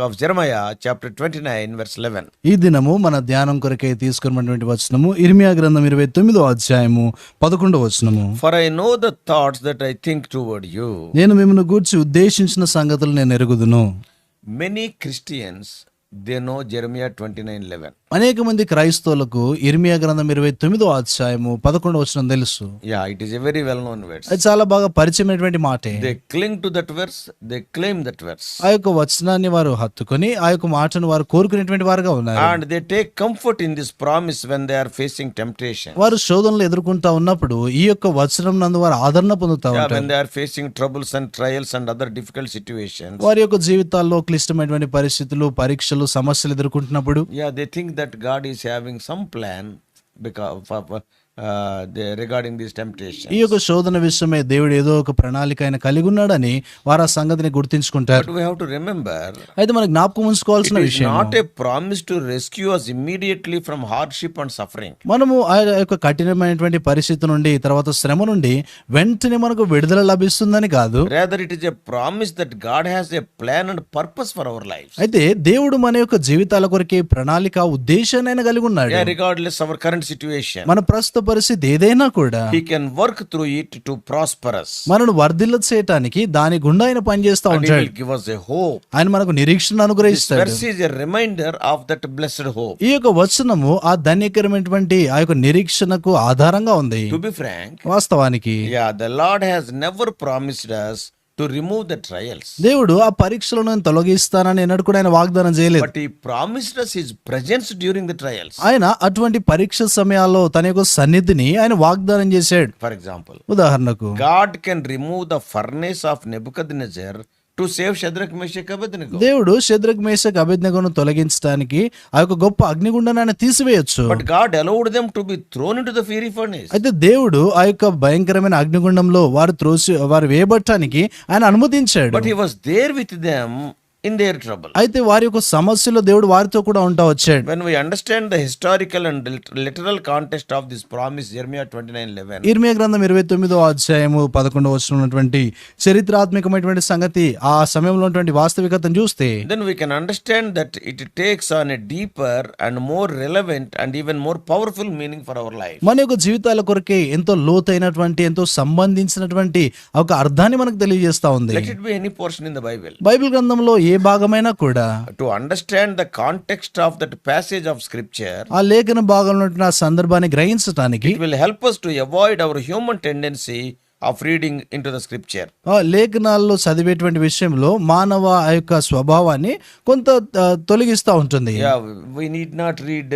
Of Jeremiah chapter twenty nine verse eleven ఈ దినము మన ధ్యానం కొరకై తీసుకున్నటువంటి వచనము ఇర్మియా గ్రంథం ఇరవై తొమ్మిదో అధ్యాయము పదకొండో వచనము. For I know the thoughts that I think toward you నేను మిమ్మల్ని గురించి ఉద్దేశించిన సంగతులు నేను ఎరుగుదును. Many Christians they know Jeremiah twenty nine eleven అనేక మంది క్రైస్తవులకు ఇర్మియా గ్రంథం ఇరవై తొమ్మిదో అధ్యాయము పదకొండు వచ్చిన తెలుసు. Yeah it is very well known words చాలా బాగా పరిచయమైనటువంటి మాట. They cling to that they claim that verse ఆ యొక్క వచనాన్ని వారు హత్తుకొని ఆ యొక్క మాటను వారు కోరుకునేటువంటి వారుగా ఉన్నారు. And they take comfort in this promise when they are facing temptation వారు శోధనలు ఎదుర్కొంటా ఉన్నప్పుడు ఈ యొక్క వచనం నందు వారు ఆదరణ పొందుతా ఉంటారు. When they facing troubles and trials and other difficult situations వారి యొక్క జీవితాల్లో క్లిష్టమైనటువంటి పరిస్థితులు పరీక్షలు సమస్యలు ఎదుర్కొంటున్నప్పుడు yeah they think that God is having some plan because for, for, regarding this temptation ఈ యొక్క శోధన విషయమే దేవుడు ఏదో ఒక ప్రణాళిక ఆయన కలిగి ఉన్నాడని వారు ఆ సంగతిని గుర్తించుకుంటారు. వి అయితే మనకు జ్ఞాపకం ఉంచుకోవాల్సిన విషయం not a promise to rescue us immediately from hardship and suffering మనము ఆ యొక్క కఠినమైనటువంటి పరిస్థితి నుండి తర్వాత శ్రమ నుండి వెంటనే మనకు విడుదల లభిస్తుందని కాదు. Rather it is a promise that God has plan and purpose for our life అయితే దేవుడు మన యొక్క జీవితాల కొరకే ప్రణాళిక ఉద్దేశాన్ని కలిగి ఉన్నాడు. రిగార్డ్లెస్ అవర్ కరెంట్ సిచ్యువేషన్ మన ప్రస్తుత బలపరిచేది ఏదైనా కూడా he can work through it to prosperous మనను వర్ధిల్ల చేయడానికి దాని గుండా ఆయన పనిచేస్తా ఉంటాడు. గివ్ అస్ ఎ హోప్ ఆయన మనకు నిరీక్షణ అనుగ్రహిస్తాడు. Verse is a reminder of that blessed hope ఈ యొక్క వచనము ఆ ధన్యకరమైనటువంటి ఆ యొక్క నిరీక్షణకు ఆధారంగా ఉంది. టు బి ఫ్రాంక్ వాస్తవానికి yeah the Lord has never promised us to remove the trials దేవుడు ఆ పరీక్షలు తొలగిస్తానని ఎన్నడూ కూడా ఆయన వాగ్దానం చేయలేదు. బట్ ఈ promises is during the trials ఆయన అటువంటి పరీక్ష సమయాల్లో తన యొక్క సన్నిధిని ఆయన వాగ్దానం చేశాడు. ఫర్ ఎగ్జాంపుల్ ఉదాహరణకు God can remove the furnace of Nebuchadnezzar to save Shadrach Meshach అభిజ్ఞ దేవుడు శద్రక్ మేషక్ అభిజ్ఞను తొలగించడానికి ఆ యొక్క గొప్ప అగ్నిగుండనాన్ని తీసివేయచ్చు. But God allowed to be thrown into the fiery అయితే దేవుడు ఆ యొక్క భయంకరమైన అగ్నిగుండంలో వారు త్రోసి వారు వేయబట్టడానికి ఆయన అనుమతించాడు. But he there with them in their trouble. అయితే వారి యొక్క సమస్యలో దేవుడు వారితో కూడా ఉంటా వచ్చాడు When we understand the historical and lit- literal context of this promise, Jeremiah 29 11, ఇర్మియా గ్రంథం ఇరవై తొమ్మిదో అధ్యాయము పదకొండవ వచనం ఉన్నటువంటి చరిత్రాత్మకమైనటువంటి సంగతి ఆ సమయంలో ఉన్నటువంటి వాస్తవికతను చూస్తే then we can understand that it takes on a deeper and more relevant and even more powerful meaning for our life. మన యొక్క జీవితాల కొరకే ఎంతో లోతైనటువంటి ఎంతో సంబంధించినటువంటి ఒక అర్థాన్ని మనకు తెలియజేస్తా ఉంది Let it be any portion in the Bible. Bible గ్రంథంలో ఏ భాగమైనా కూడా to understand the context of that passage of scripture ఆ లేఖన భాగంలో ఉన్న సందర్భాన్ని గ్రహించడానికి will help us to avoid our human tendency of reading into the లేఖనాల్లో చదివేటువంటి విషయంలో మానవ యొక్క స్వభావాన్ని కొంత తొలగిస్తా ఉంటుంది. We need not read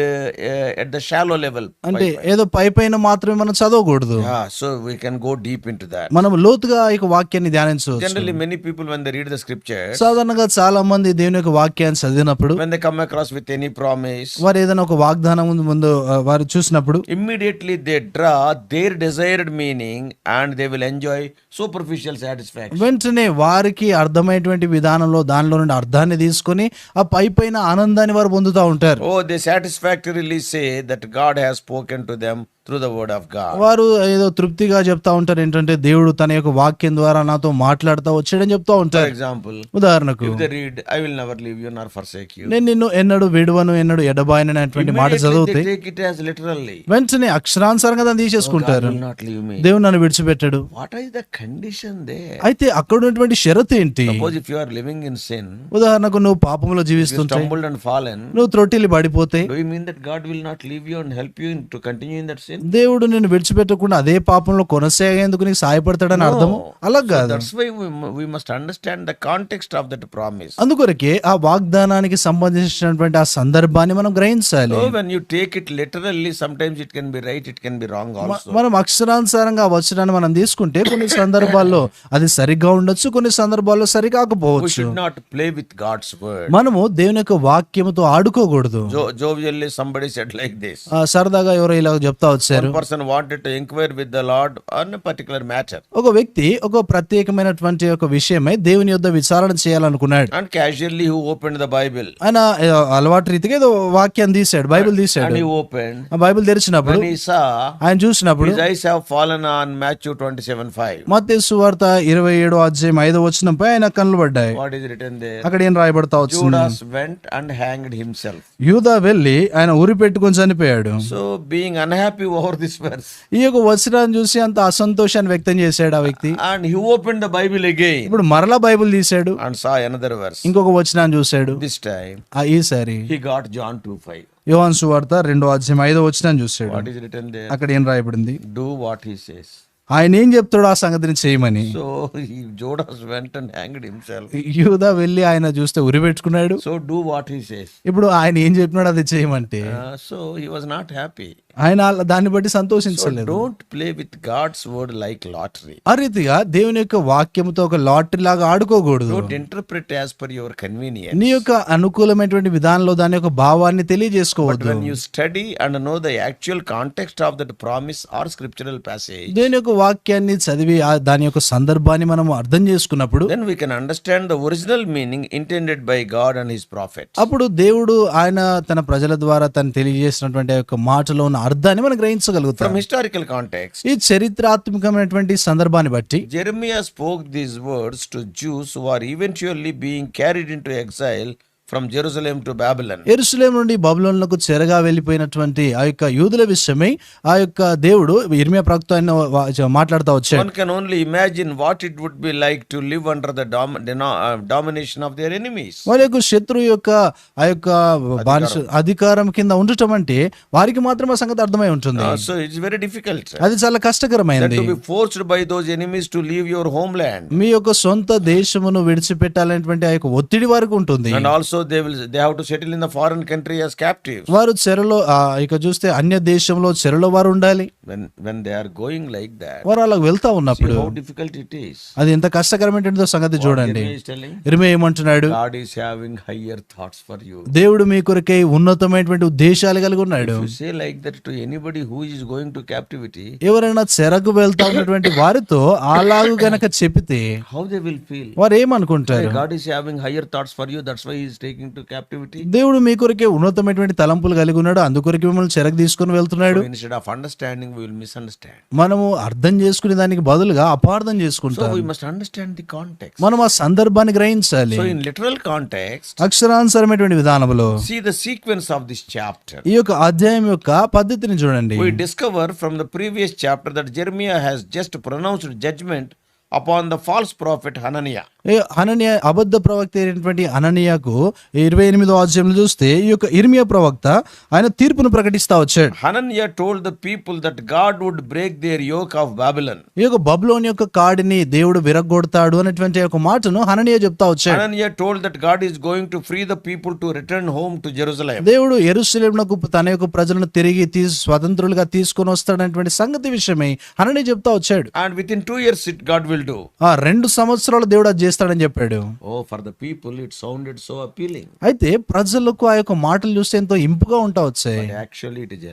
at the shallow level అంటే ఏదో పై పైన మాత్రమే మనం చదవకూడదు. So we can go deep into మనం లోతుగా యొక్క వాక్యాన్ని ధ్యానించు generally many people when read the scripture సాధారణంగా చాలా మంది దేవుని యొక్క వాక్యాన్ని చదివినప్పుడు when the come across with any promise వారు ఏదైనా ఒక వాగ్దానం ముందు వారు చూసినప్పుడు immediately they draw their desired meaning and they will enjoy superficial satisfaction వెంటనే వారికి అర్థమైనటువంటి విధానంలో దానిలో నుండి అర్థాన్ని తీసుకుని ఆ పై పైన ఆనందాన్ని వారు పొందుతూ ఉంటారు. ఓ the satisfactory that God has spoken to them through the word ఆఫ్గా వారు ఏదో తృప్తిగా చెప్తా ఉంటారు ఏంటంటే దేవుడు తన యొక్క వాక్యం ద్వారా నాతో మాట్లాడుతూ వచ్చాడని చెప్తా ఉంటారు. ఎగ్జాంపుల్ ఉదాహరణకు read I will never leave you nor forsake నేను నిన్ను ఎన్నడు విడవను ఎన్నడూ ఎడబాయను అనేటువంటి మాట చదువుతాయి టేక్ ఇట్ యాస్ లిటరల్లీ వెంటనే అక్షరాన్సరంగా దాన్ని తీసేసుకుంటారు. దేవుడు నన్ను విడిచిపెట్టాడు. What is the condition they అయితే అక్కడ ఉన్నటువంటి షరతు ఏంటి? If you are living in sin ఉదాహరణకు నువ్వు పాపంలో జీవిస్తుంటే స్టంబుల్డ్ అండ్ ఫాలెన్ నువ్వు త్రోటిలి పడిపోతే do mean that God will not leave you help you to continue in that దేవుడు నేను విడిచిపెట్టకుండా అదే పాపంలో కొనసాగేందుకు నీకు సాయపడతాడని అర్థం అలా కాదు. Why we must understand the context of that promise అందుకొరకే ఆ వాగ్దానానికి సంబంధించినటువంటి ఆ సందర్భాన్ని మనం గ్రహించాలి. When you take it literally some it can be right it can be wrong also మనం అక్షరానుసారంగా వచనాన్ని మనం తీసుకుంటే కొన్ని సందర్భాల్లో అది సరిగ్గా ఉండొచ్చు కొన్ని సందర్భాల్లో సరికాకపోవచ్చు. నాట్ ప్లే విత్ గాడ్స్ మనము దేవుని యొక్క వాక్యముతో ఆడుకోకూడదు. జో జోవియల్లీ సంబడి సెట్ సరదాగా ఎవరో ఇలా చెప్తా person wanted to with Lord on particular matter ఒక వ్యక్తి ఒక ప్రత్యేకమైనటువంటి ఒక విషయమై దేవుని యొద్ద విచారణ చేయాలనుకున్నాడు. అండ్ ఓపెన్ ద బైబిల్ ఆయన అలవాటు రీతికి వాక్యం తీశాడు బైబిల్ తీశాడు. ఓపెన్ బైబిల్ తెరిచినప్పుడు ఆయన చూసినప్పుడు eyes have match twenty seven five మత్తే సువార్త ఇరవై ఏడు ఐదు వచ్చినప్పుడు ఆయన కళ్ళు పడ్డాయి. వాట్ ఈస్ రిటర్న్ అక్కడ ఏం రాయబడతా వచ్చింది? వెళ్ళి ఆయన ఊరి పెట్టుకొని చనిపోయాడు. So being unhappy over this verse ఈ యొక్క వచనాన్ని చూసి అంత అసంతోషాన్ని వ్యక్తం చేశాడు ఆ వ్యక్తి. And he open the Bible again ఇప్పుడు మరలా బైబిల్ తీసాడు అండ్ సా అనదర్ వర్స్ ఇంకొక వచనాన్ని చూసాడు దిస్ టైమ్ ఆ ఈ సారీ హి గాట్ జాన్ 2 5 యోహాన్ సువార్త రెండో అధ్యాయం ఐదో వచనాన్ని చూశాడు. వాట్ ఇస్ అక్కడ ఏం రాయబడింది? డు వాట్ హి సేస్ ఆయన ఏం చెప్తాడు ఆ సంగతిని చేయమని. సో జోడస్ వెంట హ్యాంగ్డ్ హింసెల్ యూదా వెళ్ళి ఆయన చూస్తే ఉరి సో డు వాట్ ఈ సేస్ ఇప్పుడు ఆయన ఏం చెప్పినాడు అది చేయమంటే. So he was not happy ఆయన దాన్ని బట్టి సంతోషించలేదు. Don't play with God's word like lottery ఆ రీతిగా దేవుని యొక్క వాక్యంతో ఒక లాటరీ లాగా ఆడుకోకూడదు. Don't interpret as per your convenience యొక్క అనుకూలమైనటువంటి విధానంలో దాని యొక్క భావాన్ని తెలియజేసుకోవద్దు. When study and know the actual context of that or scriptural passage దేవుని యొక్క వాక్యాన్ని చదివి దాని యొక్క సందర్భాన్ని మనం అర్థం చేసుకున్నప్పుడు then we can understand the original meaning intended by God and prophet అప్పుడు దేవుడు ఆయన తన ప్రజల ద్వారా తను తెలియజేసినటువంటి యొక్క మాటలో అర్థాన్ని మనం గ్రహించగలుగుతాం. హిస్టారికల్ కాంటెక్స్ ఈ చరిత్రాత్మకమైనటువంటి సందర్భాన్ని బట్టి Jeremiah spoke these words to Jews were eventually being carried into exile from Jerusalem to Babylon Jerusalem నుండి బాబులోన్లకు చెరగా వెళ్ళిపోయినటువంటి ఆ యొక్క యూదుల విషయమై ఆ యొక్క దేవుడు ఇర్మియా ప్రక్త ఆయన మాట్లాడుతూ వచ్చాడు. One can only imagine what it would be like to live under the domination of their enemies వాళ్ళ యొక్క శత్రు యొక్క ఆ యొక్క అధికారం. కింద ఉండటం అంటే వారికి మాత్రం ఆ సంగతి అర్థమై ఉంటుంది. సో ఇట్స్ వెరీ డిఫికల్ట్ అది చాలా కష్టకరమైనది forced by those enemies to leave your homeland మీ యొక్క సొంత దేశమును విడిచిపెట్టాలనేటువంటి ఆ యొక్క ఒత్తిడి వారికి ఉంటుంది. Also they will they have to settle in the foreign country as captives. వారు చెరలో ఇక చూస్తే అన్య దేశంలో చెరలో వారు ఉండాలి When when they are going like that, వారు అలా వెళ్తా ఉన్నప్పుడు how difficult it is. అది ఎంత కష్టకరమైనదో సంగతి చూడండి ఇరిమే ఏమంటున్నాడు God is having higher thoughts for you. దేవుడు మీ కొరకై ఉన్నతమైనటువంటి ఉద్దేశాలు కలిగి ఉన్నాడు say like that to anybody who is going to captivity, ఎవరైనా చెరకు వెళ్తా ఉన్నటువంటి వారితో అలాగు గనక చెప్పితే how they will feel? వారు ఏమనుకుంటారు God is having higher thoughts for you. That's why He దేవుడు మీ కొరకే ఉన్నతమైనటువంటి తలంపులు కలిగి ఉన్నాడు. అందుకొరకే మిమ్మల్ని చెరకు తీసుకుని వెళ్తున్నాడు. Instead of understanding we will misunderstand మనము అర్థం చేసుకునే దానికి బదులుగా అపార్థం చేసుకుంటాం so must understand the context మనం ఆ సందర్భాన్ని గ్రహించాలి. సో లిటరల్ కాంటెక్స్ట్ అక్షరాన్సరమైనటువంటి విధానంలో see the sequence of this chapter ఈ యొక్క అధ్యాయం యొక్క పద్ధతిని చూడండి. We discover from the previous chapter that Jeremiah has just pronounced judgment upon the false prophet Hananiah అననీయ అబద్ధ ప్రవక్త అయినటువంటి అననీయకు ఇరవై ఎనిమిదో అధ్యాయంలో చూస్తే ఈ యొక్క ఇర్మియా ప్రవక్త ఆయన తీర్పును ప్రకటిస్తా వచ్చాడు Hananiah told the people that God would break their yoke of Babylon. ఈ యొక్క బబులోని యొక్క కాడిని దేవుడు విరగొడతాడు అనేటువంటి ఒక మాటను హననీయ చెప్తా వచ్చాడు Hananiah told that God is going to free the people to return home to Jerusalem. దేవుడు ఎరుసలేమునకు తన యొక్క ప్రజలను తిరిగి తీసి స్వతంత్రులుగా తీసుకొని వస్తాడనేటువంటి సంగతి విషయమై హననీయ చెప్తా వచ్చాడు And within two years, it God will do. ఆ రెండు సంవత్సరాలు దేవుడు అది చేస్తాడని చెప్పాడు. ఓ for the people it sounded so appealing అయితే ప్రజలకు ఆ యొక్క మాటలు చూస్తే ఎంతో ఇంపుగా ఉంటా వచ్చాయి. యాక్చువల్లీ ఇట్ ఇస్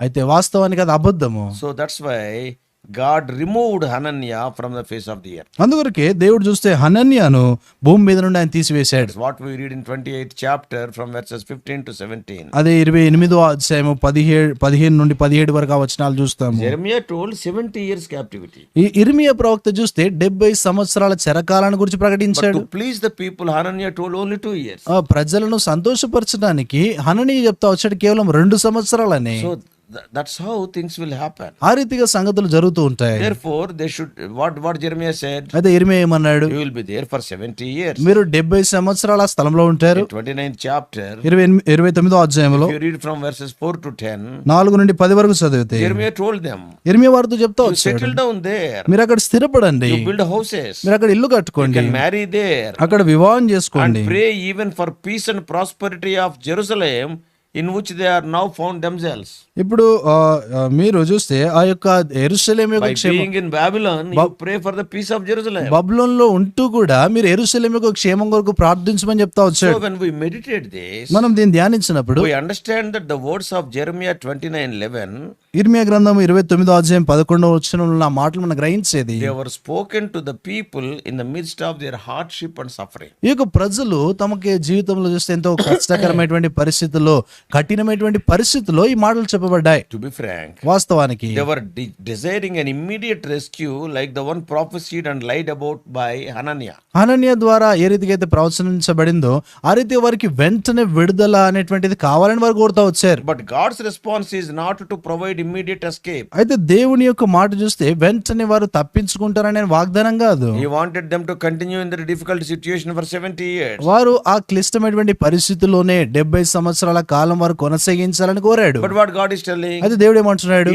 అయితే వాస్తవానికి అది అబద్ధము. So that's why God removed Hananiah from the face of the earth అందువరకే దేవుడు చూస్తే హనన్యను భూమి మీద నుండి ఆయన తీసివేశాడు. What we read in twenty eighth chapter from verses fifteen to seventeen అదే ఇరవై ఎనిమిదో అధ్యాయము పదిహేడు పదిహేను నుండి పదిహేడు వరకు వచనాలు చూస్తాము. ఇర్మియా టోల్ సెవెంటీ ఇయర్స్ క్యాప్టివిటీ ఈ ఇర్మియా ప్రవక్త చూస్తే డెబ్బై సంవత్సరాల చెరకాలను గురించి ప్రకటించాడు. Please the people Hananiah told only two years ప్రజలను సంతోషపరచడానికి హననీయ చెప్తా వచ్చాడు కేవలం రెండు సంవత్సరాలని. That's how things will happen ఆ రీతిగా సంగతులు జరుగుతూ ఉంటాయి. Therefore they should what what Jeremiah said అయితే ఇర్మియా ఏమన్నాడు? You will be there for seventy years మీరు డెబ్బై సంవత్సరాల స్థలంలో ఉంటారు. ట్వంటీ నైన్ చాప్టర్ ఇరవై ఇరవై తొమ్మిదో అధ్యాయంలో you read from verses four to ten నాలుగు నుండి పది వరకు చదివితే ఇర్మియా టోల్ దెమ్ ఇర్మియా వారితో చెప్తా సెటిల్ డౌన్ దేర్ మీరు అక్కడ స్థిరపడండి. బిల్డ్ హౌసెస్ మీరు అక్కడ ఇల్లు కట్టుకోండి. మ్యారీ దేర్ అక్కడ వివాహం చేసుకోండి. Pray even for peace and prosperity of Jerusalem in which they are now found themselves ఇప్పుడు మీరు చూస్తే ఆ యొక్క ఎరుసలేం యొక్క క్షేమం. In Babylon pray for the peace of Jerusalem బబులోన్లో ఉంటూ కూడా మీరు ఎరుసలేం యొక్క క్షేమం కొరకు ప్రార్థించమని చెప్తా వచ్చాడు. వెన్ వి మెడిటేట్ దిస్ మనం దీన్ని ధ్యానించినప్పుడు we understand that the words of Jeremiah 29:11 ఇర్మియా గ్రంథం 29వ అధ్యాయం 11వ వచనంలో నా మాటలు మనం గ్రహించేది. They were spoken to the people in the midst of their hardship and suffering ఈ యొక్క ప్రజలు తమకి జీవితంలో చూస్తే ఎంతో కష్టకరమైనటువంటి పరిస్థితుల్లో కఠినమైనటువంటి పరిస్థితుల్లో ఈ మాటలు చెప్పబడ్డాయి. టు బి ఫ్రాంక్ వాస్తవానికి they were desiring an immediate rescue like the one prophesied and lied about by Hananiah Hananiah ద్వారా ఏ రీతికైతే అయితే ప్రవచనించబడిందో ఆ రీతి వారికి వెంటనే విడుదల అనేటువంటిది కావాలని వారు కోరుతా వచ్చారు. But God's response is not to provide immediate escape అయితే దేవుని యొక్క మాట చూస్తే వెంటనే వారు తప్పించుకుంటారనే వాగ్దానం కాదు. He wanted them to continue in the difficult situation for 70 years వారు ఆ క్లిష్టమైనటువంటి పరిస్థితిలోనే 70 సంవత్సరాల కాలం కాలం వరకు కొనసాగించాలని కోరాడు. బట్ వాట్ గాడ్ ఇస్ దేవుడు ఏమంటున్నాడు?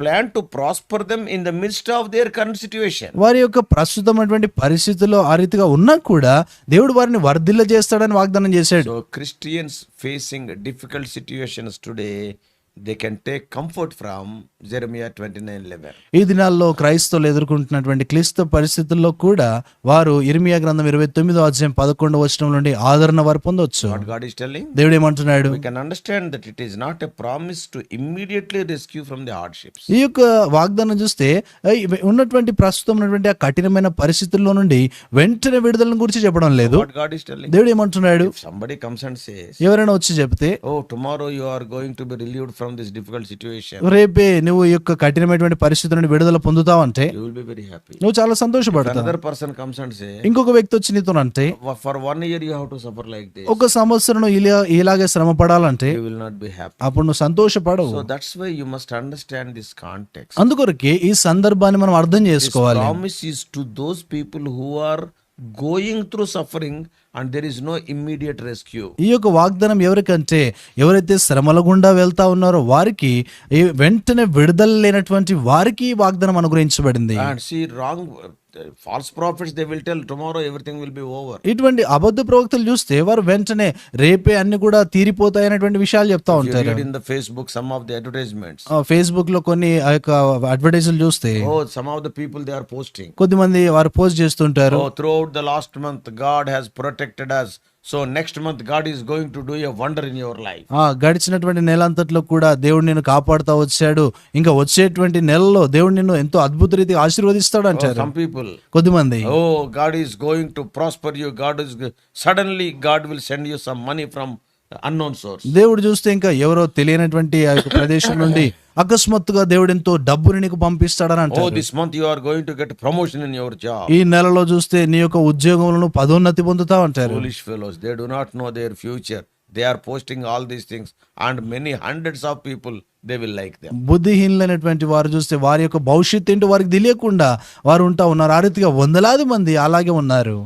Plan to prosper them in the midst of their current situation వారి యొక్క ప్రస్తుతమైనటువంటి పరిస్థితుల్లో ఆ రీతిగా ఉన్నా కూడా దేవుడు వారిని వర్ధిల్ల చేస్తాడని వాగ్దానం చేశాడు. Christians facing difficult situations today they can take comfort from Jeremiah twenty nine eleven ఈ దినాల్లో క్రైస్తవులు ఎదుర్కొంటున్నటువంటి క్లిష్ట పరిస్థితుల్లో కూడా వారు ఇర్మియా గ్రంథం ఇరవై తొమ్మిదో అధ్యాయం పదకొండు వచ్చిన నుండి ఆదరణ వారు పొందవచ్చు గాడ్ ఇస్ టెల్లింగ్ దేవుడు ఏమంటున్నాడు we that it is not a promise to immediately rescue from hardship ఈ యొక్క వాగ్దానం చూస్తే ఉన్నటువంటి ప్రస్తుతం ఉన్నటువంటి ఆ కఠినమైన పరిస్థితుల్లో నుండి వెంటనే విడుదల గురించి చెప్పడం లేదు. గాడ్ ఇస్ టెల్లింగ్ దేవుడు ఏమంటున్నాడు? సంబడి కమ్స్ అండ్ ఎవరైనా వచ్చి చెప్తే ఓ tomorrow you are going to be relieved from this difficult situation, రేపే నువ్వు ఈ యొక్క కఠినమైనటువంటి పరిస్థితి నుండి విడుదల పొందుతావంటే you will be very happy. నువ్వు చాలా సంతోషపడతావు Another person comes and say, ఇంకొక వ్యక్తి వచ్చి నీతో అంటే For one year you have to suffer like this, ఒక సంవత్సరం ఇలా ఇలాగే శ్రమ పడాలంటే you will not be happy. అప్పుడు నువ్వు సంతోషపడవు So that's why you must understand this context. అందుకొరకే ఈ సందర్భాన్ని మనం అర్థం చేసుకోవాలి Promise is to those people who are going through suffering and there is no immediate rescue ఈ యొక్క వాగ్దానం ఎవరికంటే ఎవరైతే శ్రమల గుండా వెళ్తా ఉన్నారో వారికి వెంటనే విడుదల లేనటువంటి వారికి వాగ్దానం అనుగ్రహించబడింది. And see wrong false prophets they tell tomorrow everything will be over ఇటువంటి అబద్ధ ప్రవక్తలు చూస్తే వారు వెంటనే రేపే అన్ని కూడా తీరిపోతాయి విషయాలు చెప్తా ఉంటారు. In Facebook some of the advertisement ఫేస్బుక్లో కొన్ని ఆ యొక్క అడ్వర్టైజ్లు చూస్తే some of the people they are posting కొద్దిమంది వారు పోస్ట్ చేస్తుంటారు. Through the last month God has protect protected us so next month God is going to do a wonder in your life గడిచినటువంటి నెల అంతట్లో కూడా దేవుడు నిన్ను కాపాడుతూ వచ్చాడు. ఇంకా వచ్చేటువంటి నెలలో దేవుడు నిన్ను ఎంతో అద్భుత రీతి ఆశీర్వదిస్తాడు అంటారు. సమ్ పీపుల్ కొద్దిమంది. ఓ God is going to prosper you God is suddenly God will send you some money from unknown source దేవుడు చూస్తే ఇంకా ఎవరో తెలియనటువంటి ఆ యొక్క ప్రదేశం నుండి అకస్మాత్తుగా దేవుడు ఎంతో డబ్బుని నీకు పంపిస్తాడని అంటే this month you are going to get promotion in your ఈ నెలలో చూస్తే నీ యొక్క ఉద్యోగంలో పదోన్నతి పొందుతా అంటారు. They do not know their future they are posting all these things and many hundreds of people they will like they బుద్ధిహీనులైనటువంటి వారు చూస్తే వారి యొక్క భవిష్యత్తు ఏంటో వారికి తెలియకుండా వారు ఉంటా ఉన్నారు. ఆ రీతిగా వందలాది మంది అలాగే ఉన్నారు.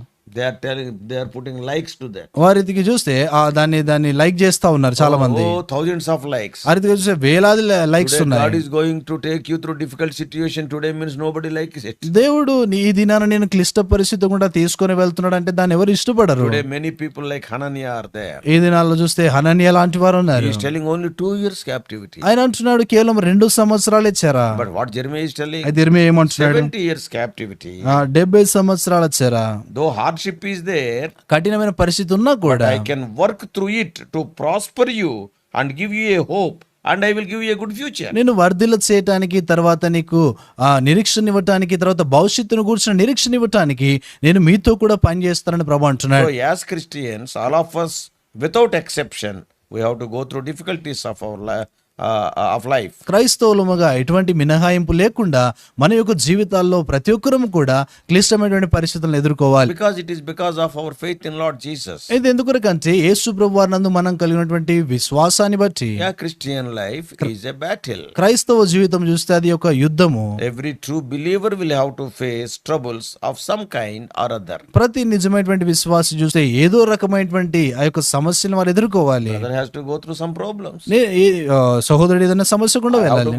వారికి చూస్తే దాన్ని దాన్ని లైక్ చేస్తా ఉన్నారు చాలా మంది థౌజండ్స్ ఆఫ్ లైక్స్ వారితో చూస్తే వేలాది లైక్స్ ఉన్నాయి. Going to take you through difficult situation today means nobody like దేవుడు ఈ దినాన్ని నేను క్లిష్ట పరిస్థితి కూడా తీసుకొని వెళ్తున్నాడు అంటే దాన్ని ఎవరు ఇష్టపడరు. Many people like Hananiah are they ఈ దినాల్లో చూస్తే హననియా లాంటి వారు ఉన్నారు. Is telling only two years captivity ఆయన అంటున్నాడు కేవలం రెండు సంవత్సరాలు ఇచ్చారా but what Jeremy is telling Jeremy years captivity ఆ 70 సంవత్సరాలు ఇచ్చారా హార్డ్షిప్ ఈస్ దేర్ కఠినమైన పరిస్థితి ఉన్నా కూడా I can work through it to prosper you and give you a hope and I will give a good future నేను వర్ధిలు చేయటానికి తర్వాత నీకు నిరీక్షణ ఇవ్వటానికి తర్వాత భవిష్యత్తును కూర్చున్న నిరీక్షణ ఇవ్వటానికి నేను మీతో కూడా పని చేస్తానని ప్రభు అంటున్నాడు. As Christians all of us without exception we how to go through difficulties of our life of life. క్రైస్తవులముగా ఎటువంటి మినహాయింపు లేకుండా మన యొక్క జీవితాల్లో ప్రతి ఒక్కరూ కూడా క్లిష్టమైనటువంటి పరిస్థితులను ఎదుర్కోవాలి Because it is because of our faith in Lord Jesus. ఇది ఎందుకొరకంటే యేసు ప్రభు వారినందు మనం కలిగినటువంటి విశ్వాసాన్ని బట్టి Christian life is a battle. క్రైస్తవ జీవితం చూస్తే అది ఒక యుద్ధము Every true believer will have to face troubles of some kind or other. ప్రతి నిజమైనటువంటి విశ్వాసి చూస్తే ఏదో రకమైనటువంటి ఆ యొక్క సమస్యను వారు ఎదుర్కోవాలి Brother has to go through సహోదరుడు ఏదైనా సమస్య కూడా వెళ్ళాలి.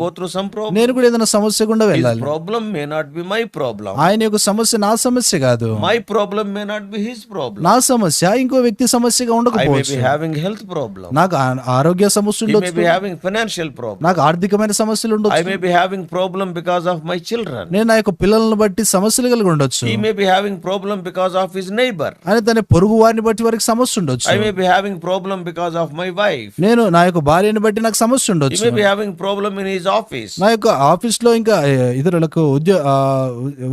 నేను కూడా ఏదైనా సమస్య కూడా వెళ్ళాలి. Problem may not be my problem ఆయన యొక్క సమస్య నా సమస్య కాదు. My problem may not be his problem నా సమస్య ఇంకో వ్యక్తి సమస్యగా ఉండకపోవచ్చు. హావింగ్ హెల్త్ ప్రాబ్లం నాకు ఆరోగ్య సమస్య ఉండొచ్చు. మే హావింగ్ ఫైనాన్షియల్ ప్రాబ్లం నాకు ఆర్థికమైన సమస్యలు ఉండొచ్చు. I may be having problem because of my children నేను నా యొక్క పిల్లలను బట్టి సమస్యలు కలిగి ఉండొచ్చు. He may be having problem because of his neighbour అని తన పొరుగు వారిని బట్టి వారికి సమస్య ఉండొచ్చు. I may be having problem because of my wife నేను నా యొక్క భార్యని బట్టి నాకు సమస్య ఉండొచ్చు ప్రాబ్లమ్ ఇన్ హిస్ ఆఫీస్ నా యొక్క ఆఫీస్లో ఇంకా ఇతరులకు ఉద్యోగ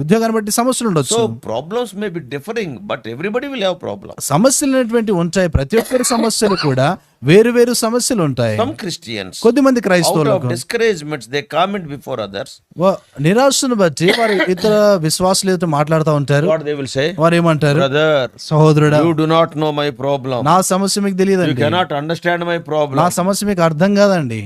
ఉద్యోగాన్ని బట్టి సమస్యలు ఉండొచ్చు. So problems may be differing but everybody will have problem సమస్యలు అనేటువంటి ఉంటాయి. ప్రతి ఒక్కరి సమస్యలు కూడా వేరు వేరు సమస్యలు ఉంటాయి సమ్ క్రిస్టియన్స్ కొద్దిమంది క్రైస్తవులకు discouragements they comment before others వా నిరాశను బట్టి వారు ఇతర విశ్వాసులతో మాట్లాడుతూ ఉంటారు. వాట్ దే విల్ సే వారు ఏమంటారు బ్రదర్ సహోదరుడా you do not know my problem నా సమస్య మీకు తెలియదు you cannot understand my problem నా సమస్య మీకు అర్థం కాదండి.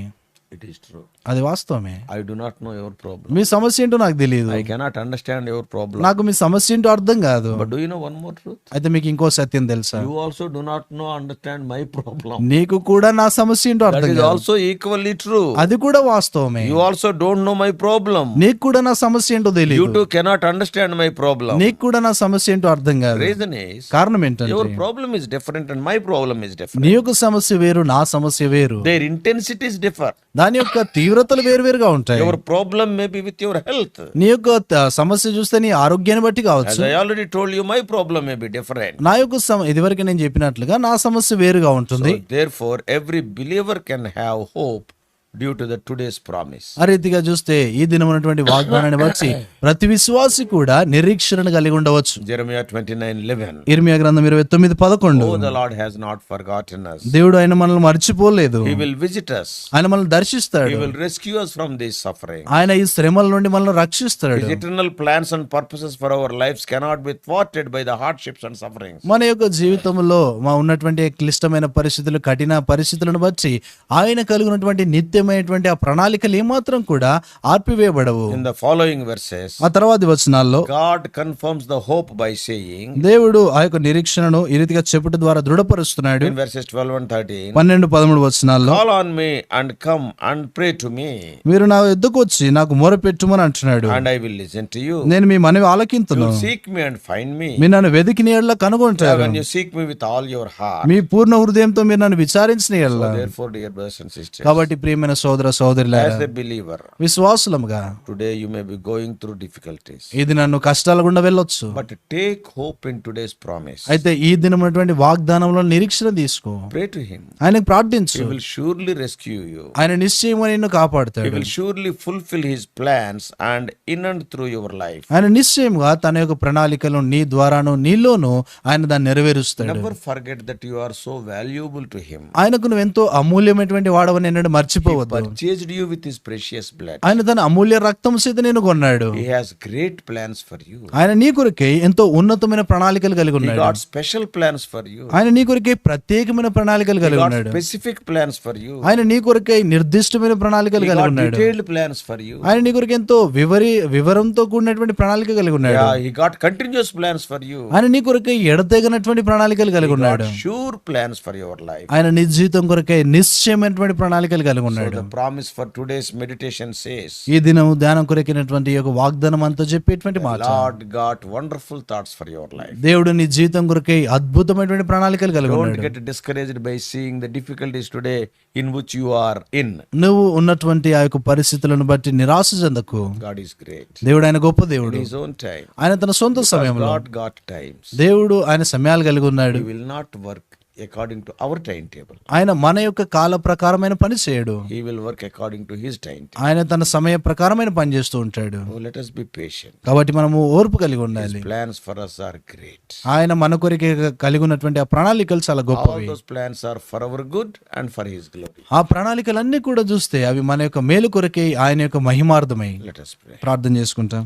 ఇట్ ఇస్ ట్రూ అది వాస్తవమే. I do not know your problem మీ సమస్య ఏంటో నాకు తెలియదు I cannot understand your problem నాకు మీ సమస్య ఏంటో అర్థం కాదు. But do you know one more truth అయితే మీకు ఇంకో సత్యం తెలుసా? You also do not know understand my problem నీకు కూడా నా సమస్య ఏంటో అర్థం కాదు. ఆల్సో ఈక్వల్లీ ట్రూ అది కూడా వాస్తవమే. You also don't know my problem నీకు కూడా నా సమస్య ఏంటో తెలియదు you too cannot understand my problem నీకు కూడా నా సమస్య ఏంటో అర్థం కాదు. రీజన్ ఇస్ కారణం ఏంటంటే your problem is different and my problem is different నీ యొక్క సమస్య వేరు నా సమస్య వేరు. దేర్ ఇంటెన్సిటీస్ డిఫర్ దాని యొక్క తీవ్రతలు వేరువేరుగా ఉంటాయి. Problem problem may be with your health నీ యొక్క సమస్య చూస్తే నీ ఆరోగ్యాన్ని బట్టి కావచ్చు. I already told you my problem may be different నా యొక్క సమ ఇదివరకు నేను చెప్పినట్లుగా నా సమస్య వేరుగా ఉంటుంది. Therefore every believer can have hope due to the today's promise ఆ రీతిగా చూస్తే ఈ దినం ఉన్నటువంటి వాగ్దానాన్ని బట్టి ప్రతి విశ్వాసి కూడా నిరీక్షణ కలిగి ఉండవచ్చు. జెర్మియా ట్వంటీ నైన్ లెవెన్ గ్రంథం ఇరవై తొమ్మిది పదకొండు. Lord has not forgotten దేవుడు ఆయన మనల్ని మర్చిపోలేదు. విజిట్ అస్ ఆయన మనల్ని దర్శిస్తాడు. హీ ఫ్రమ్ దిస్ సఫరింగ్ ఆయన ఈ శ్రమల నుండి మనల్ని రక్షిస్తాడు. Eternal plans and purposes for our lifes cannot be thwarted and suffering మన యొక్క జీవితంలో మా ఉన్నటువంటి క్లిష్టమైన పరిస్థితులు కఠిన పరిస్థితులను బట్టి ఆయన కలిగినటువంటి నిత్య సంబంధమైనటువంటి ఆ ప్రణాళికలు ఏమాత్రం కూడా ఆర్పివేయబడవు ఇన్ ద ఫాలోయింగ్ వర్సెస్ ఆ తర్వాత వచనాల్లో God confirms the hope by saying దేవుడు ఆ యొక్క నిరీక్షణను ఈ రీతిగా చెప్పుట ద్వారా దృఢపరుస్తున్నాడు. ఇన్ వర్సెస్ 12 అండ్ 13 12 13 వచనాల్లో call on me and come and pray to me మీరు నా ఎద్దుకు వచ్చి నాకు మొర పెట్టుమని అంటున్నాడు. And I will listen to you నేను మీ మనవి ఆలకింతును. Seek me and find me మీరు నన్ను వెదికిన యెడల కనుగొంటారు. When you seek me with all your heart మీ పూర్ణ హృదయంతో మీరు నన్ను విచారించిన కాబట్టి ప్రియమైన ప్రియమైన సోదర సోదరి విశ్వాసులముగా today you may be going through difficulties ఇది నన్ను కష్టాల గుండా వెళ్ళొచ్చు. But take hope in today's promise అయితే ఈ దినమైనటువంటి వాగ్దానంలో నిరీక్షణ తీసుకో. ప్రే టు హిమ్ ఆయనకు ప్రార్థించు. విల్ ష్యూర్లీ రెస్క్యూ యు ఆయన నిశ్చయంగా నిన్ను కాపాడతాడు. Will surely fulfil his plans and in and through your life ఆయన నిశ్చయముగా తన యొక్క ప్రణాళికలను నీ ద్వారాను నీలోను ఆయన దాన్ని నెరవేరుస్తాడు. Never forget that you are so valuable to him ఆయనకు నువ్వు ఎంతో అమూల్యమైనటువంటి వాడవని మర్చిపో with His precious blood. ఆయన తన అమూల్య రక్తం చేత నేను కొన్నాడు He has great plans for you. ఆయన నీ కొరకే ఎంతో ఉన్నతమైన ప్రణాళికలు కలిగి He ఉన్నాడు got special plans for you. ఆయన నీ కొరకే ప్రత్యేకమైన ప్రణాళికలు He కలిగి got ఉన్నాడు specific plans for you. ఆయన నీ కొరకై నిర్దిష్టమైన ప్రణాళికలు కలిగి ఉన్నాడు plans for you. ఆయన నీ కొరకు ఎంతో వివరి వివరంతో కూడినటువంటి ప్రణాళిక కలిగి ఉన్నాడు got continuous plans for you. ఆయన నీ కొరకై ఎడతెగనటువంటి ప్రణాళికలు కలిగి ఉన్నాడు Got sure plans for your life. ఆయన నీ జీవితం కొరకై నిశ్చయమైనటువంటి ప్రణాళికలు కలిగి ఉన్నాడు promise for today's meditation says ఈ దినం ధ్యానం కొరకినటువంటి యొక్క వాగ్దానం అంతా చెప్పేటువంటి మా God wonderful thoughts for your life దేవుడు జీవితం కొరకై అద్భుతమైనటువంటి ప్రణాళికలు కలిగి ఉన్నాడు. Get discouraged by seeing difficulties today in which you are in నువ్వు ఉన్నటువంటి ఆ యొక్క పరిస్థితులను బట్టి నిరాశ చెందకు. గాడ్ ఇస్ దేవుడు ఆయన గొప్ప దేవుడు. ఓన్ టైం ఆయన తన సొంత సమయంలో లార్డ్ గాట్ టైమ్స్ దేవుడు ఆయన సమయాలు కలిగి ఉన్నాడు. Will not work according to our time table ఆయన మన యొక్క కాల ప్రకారమైన పని చేయడు. He will work according to his time ఆయన తన సమయ ప్రకారమైన పని చేస్తూ ఉంటాడు. లెట్ అస్ బి పేషెంట్ కాబట్టి మనము ఓర్పు కలిగి ఉండాలి. Plans for us are great ఆయన మన కొరికి కలిగి ఉన్నటువంటి ఆ ప్రణాళికలు చాలా గొప్ప plans are for our good and for his glory ఆ ప్రణాళికలన్నీ కూడా చూస్తే అవి మన యొక్క మేలు కొరకే ఆయన యొక్క మహిమార్థమై ప్రార్థన చేసుకుంటాం.